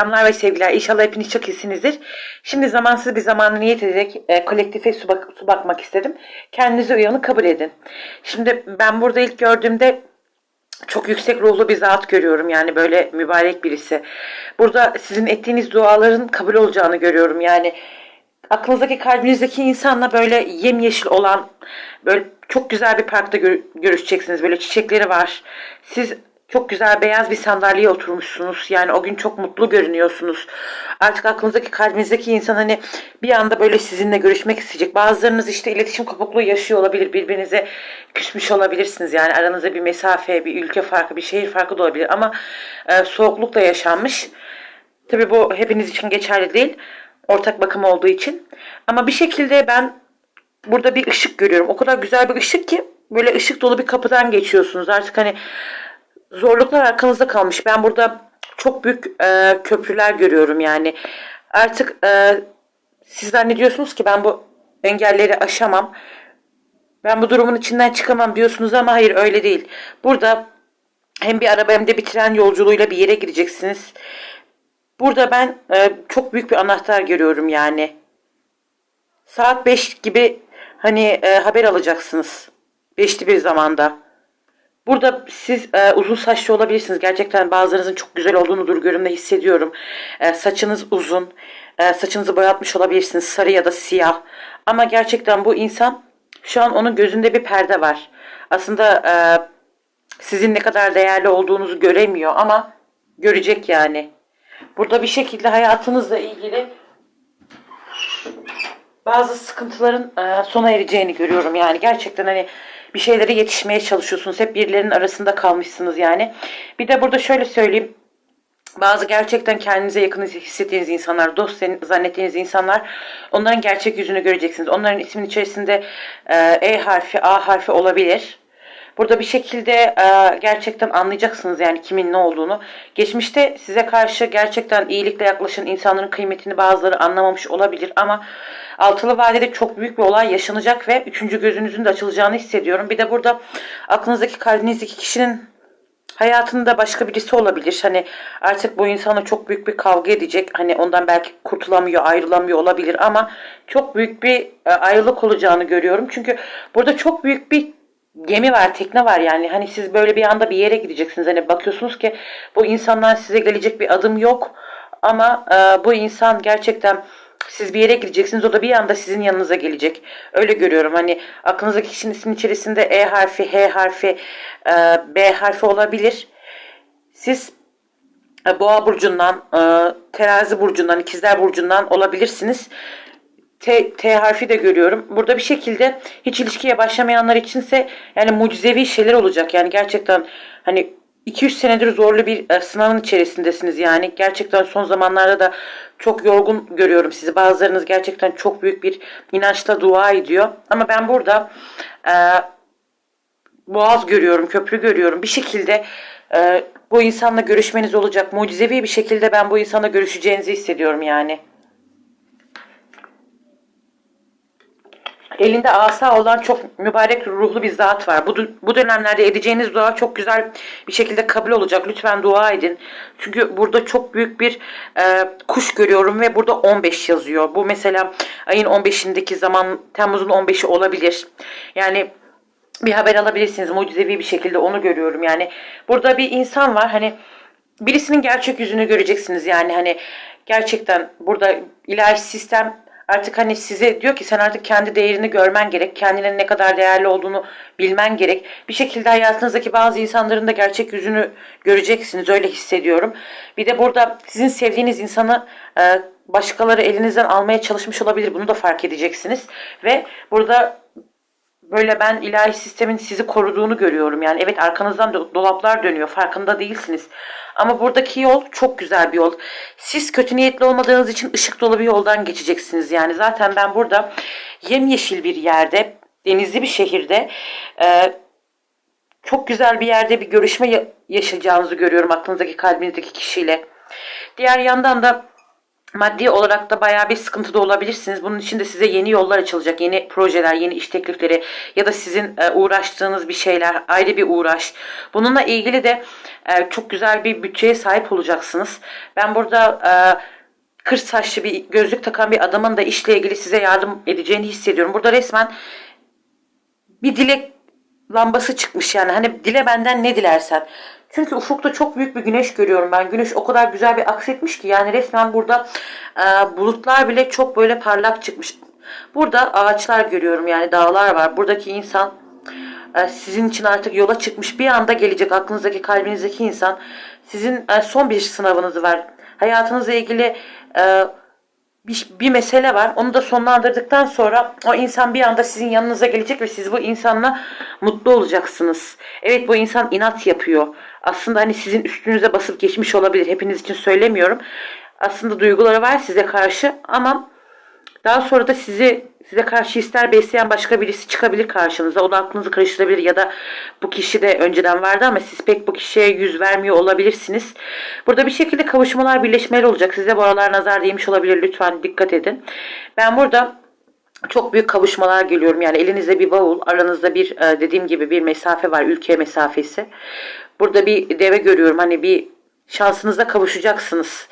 Selamlar ve sevgiler. İnşallah hepiniz çok iyisinizdir. Şimdi zamansız bir zamanı niyet ederek e, kolektife su, bak- su bakmak istedim. Kendinizi uyanık kabul edin. Şimdi ben burada ilk gördüğümde çok yüksek ruhlu bir zat görüyorum. Yani böyle mübarek birisi. Burada sizin ettiğiniz duaların kabul olacağını görüyorum. Yani aklınızdaki kalbinizdeki insanla böyle yemyeşil olan böyle çok güzel bir parkta gör- görüşeceksiniz. Böyle çiçekleri var. Siz çok güzel beyaz bir sandalyeye oturmuşsunuz. Yani o gün çok mutlu görünüyorsunuz. Artık aklınızdaki kalbinizdeki insan hani bir anda böyle sizinle görüşmek isteyecek. Bazılarınız işte iletişim kopukluğu yaşıyor olabilir. Birbirinize küsmüş olabilirsiniz. Yani aranızda bir mesafe, bir ülke farkı, bir şehir farkı da olabilir. Ama e, soğukluk da yaşanmış. Tabii bu hepiniz için geçerli değil. Ortak bakım olduğu için. Ama bir şekilde ben burada bir ışık görüyorum. O kadar güzel bir ışık ki böyle ışık dolu bir kapıdan geçiyorsunuz. Artık hani zorluklar arkanızda kalmış. Ben burada çok büyük e, köprüler görüyorum yani. Artık e, siz zannediyorsunuz ki ben bu engelleri aşamam. Ben bu durumun içinden çıkamam diyorsunuz ama hayır öyle değil. Burada hem bir araba hem de bir tren yolculuğuyla bir yere gideceksiniz. Burada ben e, çok büyük bir anahtar görüyorum yani. Saat 5 gibi hani e, haber alacaksınız. Beşli bir zamanda. Burada siz e, uzun saçlı olabilirsiniz. Gerçekten bazılarınızın çok güzel olduğunu dur görümde hissediyorum. E, saçınız uzun. E, saçınızı boyatmış olabilirsiniz. Sarı ya da siyah. Ama gerçekten bu insan şu an onun gözünde bir perde var. Aslında e, sizin ne kadar değerli olduğunuzu göremiyor ama görecek yani. Burada bir şekilde hayatınızla ilgili bazı sıkıntıların e, sona ereceğini görüyorum yani gerçekten hani bir şeylere yetişmeye çalışıyorsunuz hep birilerinin arasında kalmışsınız yani bir de burada şöyle söyleyeyim bazı gerçekten kendinize yakın hissettiğiniz insanlar, dost zannettiğiniz insanlar onların gerçek yüzünü göreceksiniz. Onların ismin içerisinde e, E harfi, A harfi olabilir. Burada bir şekilde e, gerçekten anlayacaksınız yani kimin ne olduğunu. Geçmişte size karşı gerçekten iyilikle yaklaşan insanların kıymetini bazıları anlamamış olabilir ama altılı vadede çok büyük bir olay yaşanacak ve üçüncü gözünüzün de açılacağını hissediyorum. Bir de burada aklınızdaki kalbinizdeki kişinin hayatında başka birisi olabilir. Hani artık bu insanla çok büyük bir kavga edecek. Hani ondan belki kurtulamıyor, ayrılamıyor olabilir ama çok büyük bir e, ayrılık olacağını görüyorum. Çünkü burada çok büyük bir gemi var, tekne var yani. Hani siz böyle bir anda bir yere gideceksiniz. Hani bakıyorsunuz ki bu insandan size gelecek bir adım yok. Ama e, bu insan gerçekten siz bir yere gideceksiniz. O da bir anda sizin yanınıza gelecek. Öyle görüyorum. Hani aklınızdaki kişinin ismin içerisinde E harfi, H harfi, e, B harfi olabilir. Siz e, Boğa burcundan, e, Terazi burcundan, İkizler burcundan olabilirsiniz. T, T harfi de görüyorum. Burada bir şekilde hiç ilişkiye başlamayanlar içinse yani mucizevi şeyler olacak. Yani gerçekten hani 200 senedir zorlu bir e, sınavın içerisindesiniz yani. Gerçekten son zamanlarda da çok yorgun görüyorum sizi. Bazılarınız gerçekten çok büyük bir inançla dua ediyor. Ama ben burada e, boğaz görüyorum, köprü görüyorum. Bir şekilde e, bu insanla görüşmeniz olacak. Mucizevi bir şekilde ben bu insanla görüşeceğinizi hissediyorum yani. Elinde asa olan çok mübarek ruhlu bir zat var. Bu, bu dönemlerde edeceğiniz dua çok güzel bir şekilde kabul olacak. Lütfen dua edin. Çünkü burada çok büyük bir e, kuş görüyorum ve burada 15 yazıyor. Bu mesela ayın 15'indeki zaman Temmuz'un 15'i olabilir. Yani bir haber alabilirsiniz mucizevi bir şekilde onu görüyorum. Yani burada bir insan var hani birisinin gerçek yüzünü göreceksiniz yani hani gerçekten burada ilahi sistem artık hani size diyor ki sen artık kendi değerini görmen gerek. Kendinin ne kadar değerli olduğunu bilmen gerek. Bir şekilde hayatınızdaki bazı insanların da gerçek yüzünü göreceksiniz. Öyle hissediyorum. Bir de burada sizin sevdiğiniz insanı e, başkaları elinizden almaya çalışmış olabilir. Bunu da fark edeceksiniz. Ve burada böyle ben ilahi sistemin sizi koruduğunu görüyorum. Yani evet arkanızdan do- dolaplar dönüyor farkında değilsiniz. Ama buradaki yol çok güzel bir yol. Siz kötü niyetli olmadığınız için ışık dolu bir yoldan geçeceksiniz. Yani zaten ben burada yemyeşil bir yerde, denizli bir şehirde e, çok güzel bir yerde bir görüşme ya- yaşayacağınızı görüyorum aklınızdaki kalbinizdeki kişiyle. Diğer yandan da Maddi olarak da bayağı bir sıkıntıda olabilirsiniz. Bunun için de size yeni yollar açılacak. Yeni projeler, yeni iş teklifleri ya da sizin e, uğraştığınız bir şeyler, ayrı bir uğraş. Bununla ilgili de e, çok güzel bir bütçeye sahip olacaksınız. Ben burada e, kır saçlı bir gözlük takan bir adamın da işle ilgili size yardım edeceğini hissediyorum. Burada resmen bir dilek lambası çıkmış yani. Hani dile benden ne dilersen. Çünkü ufukta çok büyük bir güneş görüyorum ben. Güneş o kadar güzel bir aksetmiş ki yani resmen burada e, bulutlar bile çok böyle parlak çıkmış. Burada ağaçlar görüyorum yani dağlar var. Buradaki insan e, sizin için artık yola çıkmış bir anda gelecek aklınızdaki kalbinizdeki insan sizin e, son bir sınavınız var. Hayatınızla ilgili e, bir, bir mesele var. Onu da sonlandırdıktan sonra o insan bir anda sizin yanınıza gelecek ve siz bu insanla mutlu olacaksınız. Evet bu insan inat yapıyor. Aslında hani sizin üstünüze basıp geçmiş olabilir. Hepiniz için söylemiyorum. Aslında duyguları var size karşı ama daha sonra da sizi size karşı ister besleyen başka birisi çıkabilir karşınıza. O da aklınızı karıştırabilir ya da bu kişi de önceden vardı ama siz pek bu kişiye yüz vermiyor olabilirsiniz. Burada bir şekilde kavuşmalar birleşmeler olacak. Size bu aralar nazar değmiş olabilir. Lütfen dikkat edin. Ben burada çok büyük kavuşmalar geliyorum. Yani elinizde bir bavul, aranızda bir e, dediğim gibi bir mesafe var, ülke mesafesi. Burada bir deve görüyorum. Hani bir şansınıza kavuşacaksınız.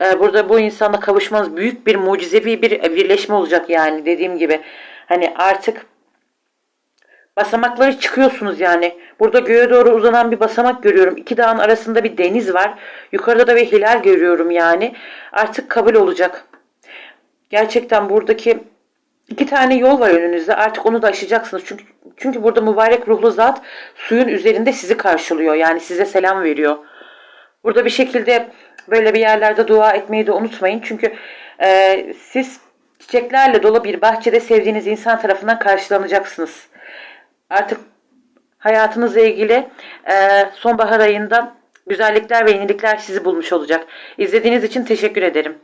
E, Burada bu insanla kavuşmanız büyük bir mucizevi bir birleşme olacak yani dediğim gibi. Hani artık basamakları çıkıyorsunuz yani. Burada göğe doğru uzanan bir basamak görüyorum. İki dağın arasında bir deniz var. Yukarıda da bir hilal görüyorum yani. Artık kabul olacak. Gerçekten buradaki iki tane yol var önünüzde. Artık onu da aşacaksınız. Çünkü çünkü burada mübarek ruhlu zat suyun üzerinde sizi karşılıyor. Yani size selam veriyor. Burada bir şekilde böyle bir yerlerde dua etmeyi de unutmayın. Çünkü e, siz çiçeklerle dolu bir bahçede sevdiğiniz insan tarafından karşılanacaksınız. Artık hayatınızla ilgili e, sonbahar ayında güzellikler ve yenilikler sizi bulmuş olacak. İzlediğiniz için teşekkür ederim.